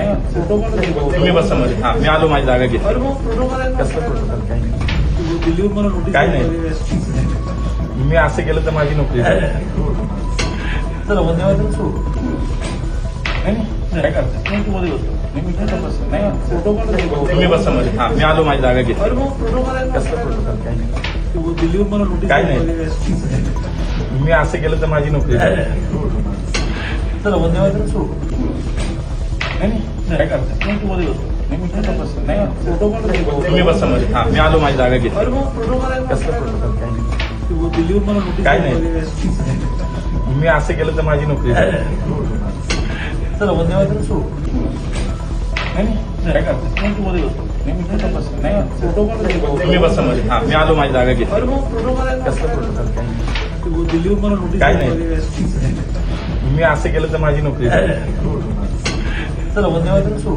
तुम्ही बसा मध्ये हा मी आलो माझी जागा घेतो अरे मग प्रोटोकॉल आहे ना. कसलं नाही. तू नोटीस काय नाही. मी असं केलं तर माझी नोकरी चला वंदे मातरम नाही नाही। काय करता नाही तू मध्ये बसतो नाही बस नाही प्रोटोकॉल तुम्ही बसा मध्ये हा मी आलो माझी जागा घेतो अरे मग प्रोटोकॉल आहे ना. कसलं नाही. तू नोटीस काय नाही. मी असं केलं तर माझी नोकरी जाईल. चला वंदे मातरम सुरू नाही नाही काय करता नाही तू मध्ये बसतो नाही मी काय बस नाही प्रोटोकॉल तुम्ही बसा मध्ये हा मी आलो माझी जागा घेतो अरे मग प्रोटोकॉल. कसलं protocol? काही नाही. तू दिल्लीवर मला नोटीस काय नाही. मी असं केलं तर माझी नोकरी. चला वंदे मातरम सुरू नाही नाही काय करता नाही तू मध्ये बसतो नाही मी काय बस नाही प्रोटोकॉल तुम्ही बसा मध्ये हा मी आलो माझी जागा घेतो अरे मग प्रोटोकॉल. कसलं protocol? काही नाही. तू दिल्लीवर मला नोटीस काय नाही. मी असं केलं तर माझी नोकरी सर चला वंदे मातरम सुरू.